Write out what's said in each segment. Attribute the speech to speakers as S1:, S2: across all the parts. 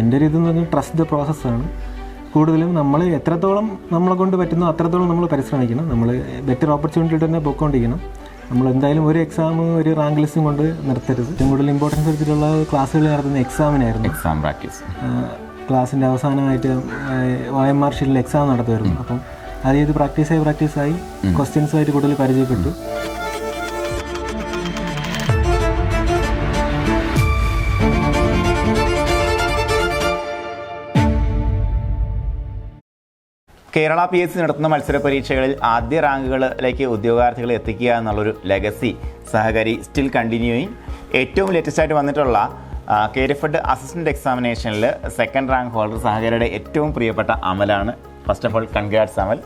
S1: എന്റെ ഒരു ഇതെന്ന് പറഞ്ഞാൽ ട്രസ്റ്റ് ദ പ്രോസസ്സാണ് കൂടുതലും നമ്മൾ എത്രത്തോളം നമ്മളെ കൊണ്ട് പറ്റുന്നോ അത്രത്തോളം നമ്മൾ പരിശ്രമിക്കണം. നമ്മൾ ബെറ്റർ ഓപ്പർച്യൂണിറ്റി തന്നെ പോയിക്കൊണ്ടിരിക്കണം. നമ്മൾ എന്തായാലും ഒരു എക്സാം ഒരു റാങ്ക് ലിസ്റ്റും കൊണ്ട് നിർത്തരുത്. ഏറ്റവും കൂടുതൽ ഇമ്പോർട്ടൻസ് എടുത്തിട്ടുള്ള ക്ലാസ്സുകൾ നടത്തുന്ന എക്സാമിനായിരുന്നു
S2: എക്സാം പ്രാക്ടീസ്
S1: ക്ലാസ്സിന്റെ അവസാനമായിട്ട് ഒ എം ആർ ഷീറ്റിൽ എക്സാം നടത്തുമായിരുന്നു അപ്പം അത് ചെയ്ത് പ്രാക്ടീസായി പ്രാക്ടീസായി ക്വസ്റ്റ്യൻസുമായിട്ട് കൂടുതൽ പരിചയപ്പെട്ടു.
S2: കേരള പി എസ് സി നടത്തുന്ന മത്സര പരീക്ഷകളിൽ ആദ്യ റാങ്കുകളിലേക്ക് ഉദ്യോഗാർത്ഥികളെ എത്തിക്കുക എന്നുള്ളൊരു ലെഗസി സഹകരി സ്റ്റിൽ കണ്ടിന്യൂയിങ് ഏറ്റവും ലേറ്റസ്റ്റ് ആയിട്ട് വന്നിട്ടുള്ള കേരഫഡ് അസിസ്റ്റന്റ് എക്സാമിനേഷനിൽ സെക്കൻഡ് റാങ്ക് ഹോൾഡർ സഹകരിയുടെ ഏറ്റവും പ്രിയപ്പെട്ട അമലാണ്. First of all congrats Amal.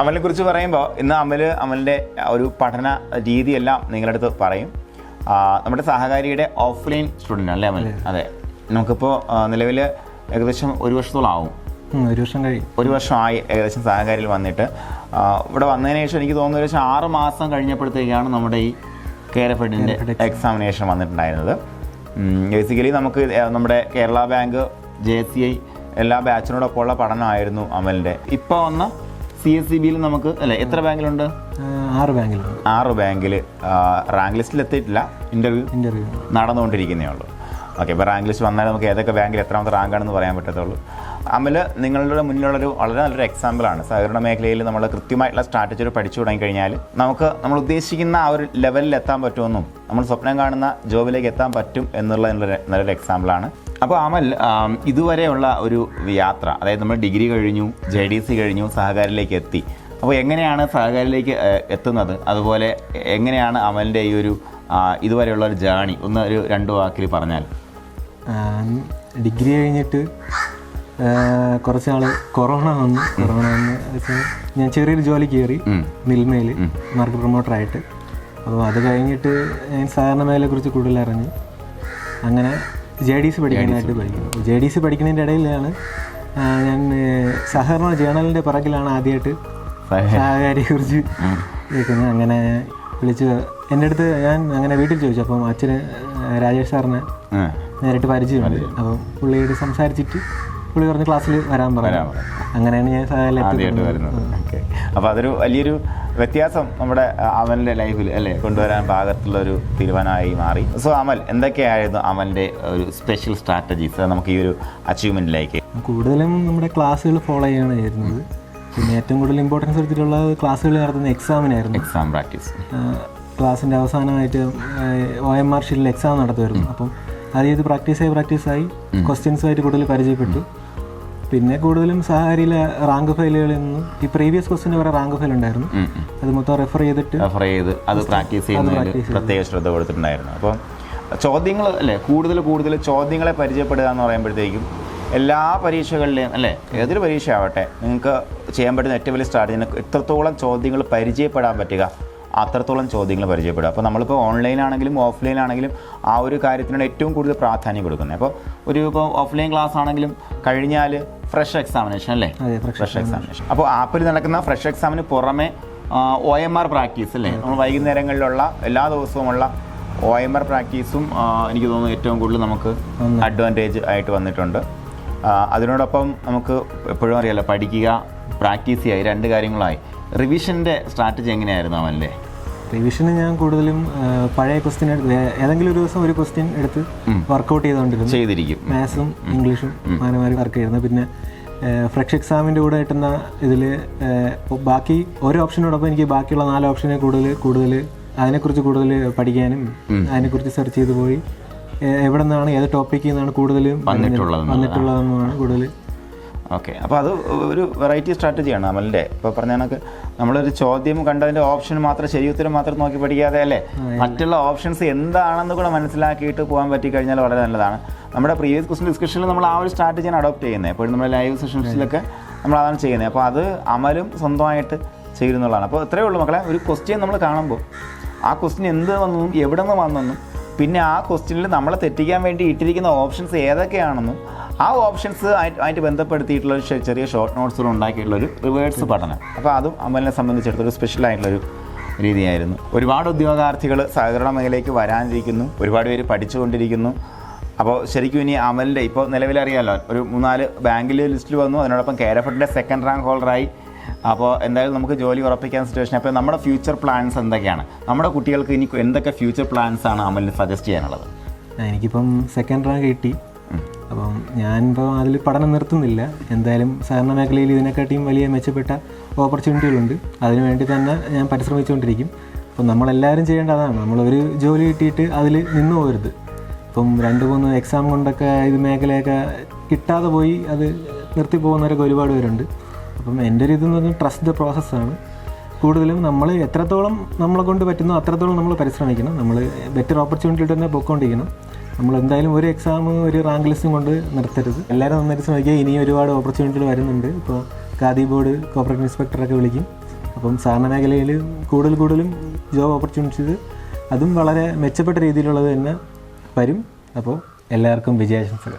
S2: അമലിനെ കുറിച്ച് പറയുമ്പോൾ ഇന്ന് അമൽ അമലിന്റെ ഒരു പഠന രീതിയെല്ലാം നിങ്ങളുടെ അടുത്ത് പറയും. നമ്മുടെ സഹകാരിയുടെ ഓഫ്ലൈൻ സ്റ്റുഡന്റ് അല്ലേ അമൽ? അതെ. നമുക്കിപ്പോൾ നിലവിൽ ഏകദേശം ഒരു വർഷത്തോളം ആവും
S1: ഒരു വർഷം കഴിയും.
S2: ഒരു വർഷമായി ഏകദേശം സഹകാരിയിൽ വന്നിട്ട്. ഇവിടെ വന്നതിന് ശേഷം എനിക്ക് തോന്നുന്നു ഏകദേശം ആറ് മാസം കഴിഞ്ഞപ്പോഴത്തേക്കാണ് നമ്മുടെ ഈ കേരഫെഡിന്റെ എക്സാമിനേഷൻ വന്നിട്ടുണ്ടായിരുന്നത്. ബേസിക്കലി നമുക്ക് നമ്മുടെ Kerala bank J C I എല്ലാ ബാച്ചിനോടൊപ്പമുള്ള പഠനമായിരുന്നു അമലിന്റെ ഇപ്പോൾ വന്ന സി എസ് സി ബിയിൽ നമുക്ക് അല്ലേ എത്ര ബാങ്കിലുണ്ട്?
S1: ആറ് ബാങ്കിൽ
S2: ആറ് ബാങ്കിൽ റാങ്ക് ലിസ്റ്റിൽ എത്തിയിട്ടില്ല. ഇന്റർവ്യൂ
S1: ഇന്റർവ്യൂ
S2: നടന്നുകൊണ്ടിരിക്കുന്നേ ഉള്ളൂ. ഓക്കെ ഇപ്പോൾ റാങ്ക് ലിസ്റ്റ് വന്നാൽ നമുക്ക് ഏതൊക്കെ ബാങ്കിൽ എത്രാമത്തെ റാങ്കാണെന്ന് പറയാൻ പറ്റത്തുള്ളൂ. അമൽ നിങ്ങളുടെ മുന്നിലുള്ളൊരു വളരെ നല്ലൊരു എക്സാമ്പിളാണ് സഹകരണ മേഖലയിൽ നമ്മൾ കൃത്യമായിട്ടുള്ള സ്ട്രാറ്റജികൾ പഠിച്ചു തുടങ്ങിക്കഴിഞ്ഞാൽ നമുക്ക് നമ്മൾ ഉദ്ദേശിക്കുന്ന ആ ഒരു ലെവലിൽ എത്താൻ പറ്റുമെന്നും നമ്മൾ സ്വപ്നം കാണുന്ന ജോബിലേക്ക് എത്താൻ പറ്റും എന്നുള്ള നല്ലൊരു എക്സാമ്പിളാണ് അപ്പോൾ അമൽ ഇതുവരെയുള്ള ഒരു യാത്ര അതായത് നമ്മൾ ഡിഗ്രി കഴിഞ്ഞു ജെ ഡി സി കഴിഞ്ഞു സഹകാരിലേക്ക് എത്തി. അപ്പോൾ എങ്ങനെയാണ് സഹകാരിലേക്ക് എത്തുന്നത്? അതുപോലെ എങ്ങനെയാണ് അമലിന്റെ ഈ ഒരു ഇതുവരെയുള്ള ഒരു ജേണി ഒന്ന് ഒരു രണ്ട് വാക്കിൽ പറഞ്ഞാൽ.
S1: ഡിഗ്രി കഴിഞ്ഞിട്ട് കുറച്ച് നാൾ കൊറോണ വന്നു. കൊറോണ വന്ന് ഞാൻ ചെറിയൊരു ജോലി കയറി നിൽമയിൽ മാർക്കറ്റ് പ്രൊമോട്ടറായിട്ട്. അപ്പോൾ അത് കഴിഞ്ഞിട്ട് ഞാൻ സാധാരണ മേഖലയെക്കുറിച്ച് കൂടുതൽ അറിഞ്ഞു അങ്ങനെ ജെ ഡി സി പഠിക്കാനായിട്ട് പഠിക്കും ജെ ഡി സി പഠിക്കുന്നതിന്റെ ഇടയിലാണ് ഞാൻ സഹകരണ ജേണലിന്റെ പിറകിലാണ് ആദ്യമായിട്ട്
S2: സഹകാരിയെ
S1: കുറിച്ച് കേൾക്കുന്നത്. അങ്ങനെ വിളിച്ച് എന്റെ അടുത്ത് ഞാൻ അങ്ങനെ വീട്ടിൽ ചോദിച്ചു. അപ്പം അച്ഛന് രാജേഷ് സാറിനെ. നേരിട്ട് പരിചയമുണ്ട്. അപ്പം പുള്ളിയോട് സംസാരിച്ചിട്ട് പുള്ളി പറഞ്ഞ ക്ലാസ്സിൽ വരാൻ പറഞ്ഞു. അങ്ങനെയാണ് ഞാൻ
S2: ആദ്യമായിട്ട് വരുന്നത്. ഓക്കെ അപ്പോൾ അതൊരു വലിയൊരു വ്യത്യാസം നമ്മുടെ അമലിന്റെ ലൈഫിൽ അല്ലേ? കൊണ്ടുവരാൻ പാകത്തുള്ള ഒരു തീരുമാനമായി മാറി. സോ അമൽ എന്തൊക്കെയായിരുന്നു അമലിന്റെ ഒരു സ്പെഷ്യൽ സ്ട്രാറ്റജീസ് നമുക്ക് ഈ ഒരു അച്ചീവ്മെന്റിലേക്ക്
S1: കൂടുതലും നമ്മുടെ ക്ലാസ്സുകൾ ഫോളോ ചെയ്യാണ് ചെയ്യുന്നത്. പിന്നെ ഏറ്റവും കൂടുതൽ ഇമ്പോർട്ടൻസ് എടുത്തിട്ടുള്ള ക്ലാസ്സുകൾ നടത്തുന്ന എക്സാമിനായിരുന്നു
S2: എക്സാം പ്രാക്ടീസ്
S1: ക്ലാസ്സിന്റെ അവസാനമായിട്ട് ഒ എം ആർ ഷീറ്റിൽ എക്സാം നടത്തുമായിരുന്നു അപ്പം അത് ചെയ്ത് പ്രാക്ടീസായി പ്രാക്ടീസായി ക്വസ്റ്റ്യൻസുമായിട്ട് കൂടുതൽ പരിചയപ്പെട്ടു. പിന്നെ കൂടുതലും സഹാരിയിലെ റാങ്ക് ഫയലുകളിൽ നിന്ന് ഈ പ്രീവിയസ് ക്വസ്റ്റിന് വരെ റാങ്ക് ഫയൽ ഉണ്ടായിരുന്നു. അത് മൊത്തം റെഫർ ചെയ്തിട്ട്
S2: റെഫർ ചെയ്ത് അത് പ്രാക്ടീസ് ചെയ്യുന്നതിൽ പ്രത്യേക ശ്രദ്ധ കൊടുത്തിട്ടുണ്ടായിരുന്നു. അപ്പം ചോദ്യങ്ങൾ അല്ലേ കൂടുതൽ കൂടുതൽ ചോദ്യങ്ങളെ പരിചയപ്പെടുക എന്ന് പറയുമ്പോഴത്തേക്കും എല്ലാ പരീക്ഷകളിലെയും അല്ലേ ഏതൊരു പരീക്ഷ ആവട്ടെ നിങ്ങൾക്ക് ചെയ്യാൻ പറ്റുന്ന ഏറ്റവും വലിയ സ്ട്രാറ്റജി എത്രത്തോളം ചോദ്യങ്ങൾ പരിചയപ്പെടാൻ പറ്റുക. അത്രത്തോളം ചോദ്യങ്ങൾ പരിചയപ്പെടുക. അപ്പോൾ നമ്മളിപ്പോൾ ഓൺലൈൻ ആണെങ്കിലും ഓഫ്ലൈൻ ആണെങ്കിലും ആ ഒരു കാര്യത്തിനാണ് ഏറ്റവും കൂടുതൽ പ്രാധാന്യം കൊടുക്കുന്നത്. അപ്പോൾ ഒരു ഇപ്പോൾ ഓഫ്ലൈൻ ക്ലാസ് ആണെങ്കിലും കഴിഞ്ഞാൽ ഫ്രഷ് എക്സാമിനേഷൻ അല്ലേ?
S1: Fresh
S2: examination. അപ്പോൾ ആപ്പിൽ നടക്കുന്ന ഫ്രഷ് എക്സാമിന് പുറമെ ഒ എം ആർ പ്രാക്ടീസ് അല്ലേ? നമ്മൾ വൈകുന്നേരങ്ങളിലുള്ള എല്ലാ ദിവസവുമുള്ള ഒ എം ആർ പ്രാക്ടീസും എനിക്ക് തോന്നുന്നു ഏറ്റവും കൂടുതൽ നമുക്ക് അഡ്വാന്റേജ് ആയിട്ട് വന്നിട്ടുണ്ട്. അതിനോടൊപ്പം നമുക്ക് എപ്പോഴും അറിയാലോ പഠിക്കുക പ്രാക്ടീസ് ചെയ്യുക രണ്ട് കാര്യങ്ങളായി. റിവിഷന്റെ സ്ട്രാറ്റജി എങ്ങനെയായിരുന്നു അവന്റെ
S1: റിവിഷന് ഞാൻ കൂടുതലും പഴയ ക്വസ്റ്റ്യൻ ഏതെങ്കിലും ഒരു ദിവസം ഒരു ക്വസ്റ്റ്യൻ എടുത്ത് വർക്കൗട്ട് ചെയ്തുകൊണ്ടിരുന്നു
S2: ചെയ്തിരിക്കും.
S1: മാത്സും ഇംഗ്ലീഷും മാനമാരും വർക്ക് ചെയ്യുന്നത് പിന്നെ ഫ്രഷ് എക്സാമിന്റെ കൂടെ കിട്ടുന്ന ഇതിൽ ബാക്കി ഓരോ ഓപ്ഷനോടൊപ്പം എനിക്ക് ബാക്കിയുള്ള നാല് ഓപ്ഷനെ കൂടുതൽ കൂടുതൽ അതിനെക്കുറിച്ച് കൂടുതൽ പഠിക്കാനും അതിനെക്കുറിച്ച് സെർച്ച് ചെയ്ത് പോയി. എവിടെ നിന്നാണ് ഏത് ടോപ്പിക്കിൽ നിന്നാണ് കൂടുതൽ
S2: വന്നിട്ടുള്ളത്
S1: വന്നിട്ടുള്ളതെന്നാണ് കൂടുതൽ
S2: ഓക്കെ. അപ്പോൾ അത് ഒരു വെറൈറ്റി സ്ട്രാറ്റജിയാണ് അമലിന്റെ. ഇപ്പോൾ പറഞ്ഞ കണക്ക് നമ്മളൊരു ചോദ്യം കണ്ടതിന്റെ ഓപ്ഷൻ മാത്രം ശരി ഉത്തരം മാത്രം നോക്കി പഠിക്കാതെ അല്ലേ? മറ്റുള്ള ഓപ്ഷൻസ് എന്താണെന്ന് കൂടെ മനസ്സിലാക്കിയിട്ട് പോകാൻ പറ്റിക്കഴിഞ്ഞാൽ വളരെ നല്ലതാണ്. നമ്മുടെ പ്രീവിയസ് ക്വസ്റ്റൻ ഡിസ്കഷനിൽ നമ്മൾ ആ ഒരു സ്ട്രാറ്റജിയാണ് അഡോപ്റ്റ് ചെയ്യുന്നത്. എപ്പോഴും നമ്മൾ ലൈവ് സെഷൻസിലൊക്കെ നമ്മൾ അതാണ് ചെയ്യുന്നത്. അപ്പോൾ അത് അമലും സ്വന്തമായിട്ട് ചെയ്യുന്നുള്ളതാണ് അപ്പോൾ ഇത്രയേ ഉള്ളൂ മക്കളെ. ഒരു ക്വസ്റ്റ്യൻ നമ്മൾ കാണുമ്പോൾ ആ ക്വസ്റ്റ്യൻ എന്ത് വന്നെന്നും എവിടെ നിന്ന് വന്നെന്നും പിന്നെ ആ ക്വസ്റ്റ്യനിൽ നമ്മളെ തെറ്റിക്കാൻ വേണ്ടി ഇട്ടിരിക്കുന്ന ഓപ്ഷൻസ് ഏതൊക്കെയാണെന്നും ആ ഓപ്ഷൻസ് ആയിട്ട് ബന്ധപ്പെടുത്തിയിട്ടുള്ള ഒരു ചെറിയ ഷോർട്ട് നോട്ട്സുകൾ ഉണ്ടാക്കിയിട്ടുള്ള ഒരു റിവേഴ്സ് പഠനം. അപ്പോൾ അതും അമലിനെ സംബന്ധിച്ചിടത്തോളം സ്പെഷ്യൽ ആയിട്ടുള്ളൊരു രീതിയായിരുന്നു. ഒരുപാട് ഉദ്യോഗാർത്ഥികൾ സഹകരണ മേഖലയിലേക്ക് വരാനിരിക്കുന്നു. ഒരുപാട് പേര് പഠിച്ചുകൊണ്ടിരിക്കുന്നു. അപ്പോൾ ശരിക്കും ഇനി അമലിന്റെ ഇപ്പോൾ നിലവിലറിയാമല്ലോ ഒരു മൂന്നാൽ ബാങ്കിൽ ലിസ്റ്റിൽ വന്നു. അതിനോടൊപ്പം കേരഫഡിന്റെ സെക്കൻഡ് റാങ്ക് ഹോൾഡറായി അപ്പോൾ എന്തായാലും നമുക്ക് ജോലി ഉറപ്പിക്കാൻ സിറ്റുവേഷൻ അപ്പോൾ നമ്മുടെ ഫ്യൂച്ചർ പ്ലാൻസ് എന്തൊക്കെയാണ്? നമ്മുടെ കുട്ടികൾക്ക് ഇനി എന്തൊക്കെ ഫ്യൂച്ചർ പ്ലാൻസ് ആണ് അമലിന് സജസ്റ്റ് ചെയ്യാനുള്ളത്?
S1: എനിക്കിപ്പം സെക്കൻഡ് റാങ്ക് കിട്ടി. അപ്പം ഞാനിപ്പോൾ അതിൽ പഠനം നിർത്തുന്നില്ല. എന്തായാലും സഹകരണ മേഖലയിൽ ഇതിനെക്കാട്ടിയും വലിയ മെച്ചപ്പെട്ട ഓപ്പർച്യൂണിറ്റികളുണ്ട് അതിനുവേണ്ടി തന്നെ ഞാൻ പരിശ്രമിച്ചുകൊണ്ടിരിക്കും. അപ്പം നമ്മളെല്ലാവരും ചെയ്യേണ്ട അതാണ്. നമ്മളൊരു ജോലി കിട്ടിയിട്ട് അതിൽ നിന്ന് പോകരുത്. ഇപ്പം രണ്ട് മൂന്ന് എക്സാം കൊണ്ടൊക്കെ ഇത് മേഖലയൊക്കെ കിട്ടാതെ പോയി അത് നിർത്തി പോകുന്നവരൊക്കെ ഒരുപാട് പേരുണ്ട്. അപ്പം എന്റെ ഒരു ഇതെന്ന് പറഞ്ഞാൽ ട്രസ്റ്റ് ദ പ്രോസസ്സാണ് കൂടുതലും നമ്മൾ എത്രത്തോളം നമ്മളെ കൊണ്ട് പറ്റുന്നോ അത്രത്തോളം നമ്മൾ പരിശ്രമിക്കണം. നമ്മൾ ബെറ്റർ ഓപ്പർച്യൂണിറ്റി തന്നെ പൊയ്ക്കൊണ്ടിരിക്കണം. നമ്മൾ എന്തായാലും ഒരു എക്സാം ഒരു റാങ്ക് ലിസ്റ്റും കൊണ്ട് നിർത്തരുത്. എല്ലാവരും നന്നായിട്ട് ശ്രമിക്കുക. ഇനിയും ഒരുപാട് ഓപ്പർച്യൂണിറ്റികൾ വരുന്നുണ്ട്. ഇപ്പോൾ ഖാദി ബോർഡ് കോപ്പറേറ്റ് ഇൻസ്പെക്ടറൊക്കെ വിളിക്കും. അപ്പം സാധാരണ മേഖലയിൽ കൂടുതൽ കൂടുതലും ജോബ് ഓപ്പർച്യൂണിറ്റീസ് അതും വളരെ മെച്ചപ്പെട്ട രീതിയിലുള്ളത് തന്നെ വരും. അപ്പോൾ എല്ലാവർക്കും വിജയാശംസകൾ.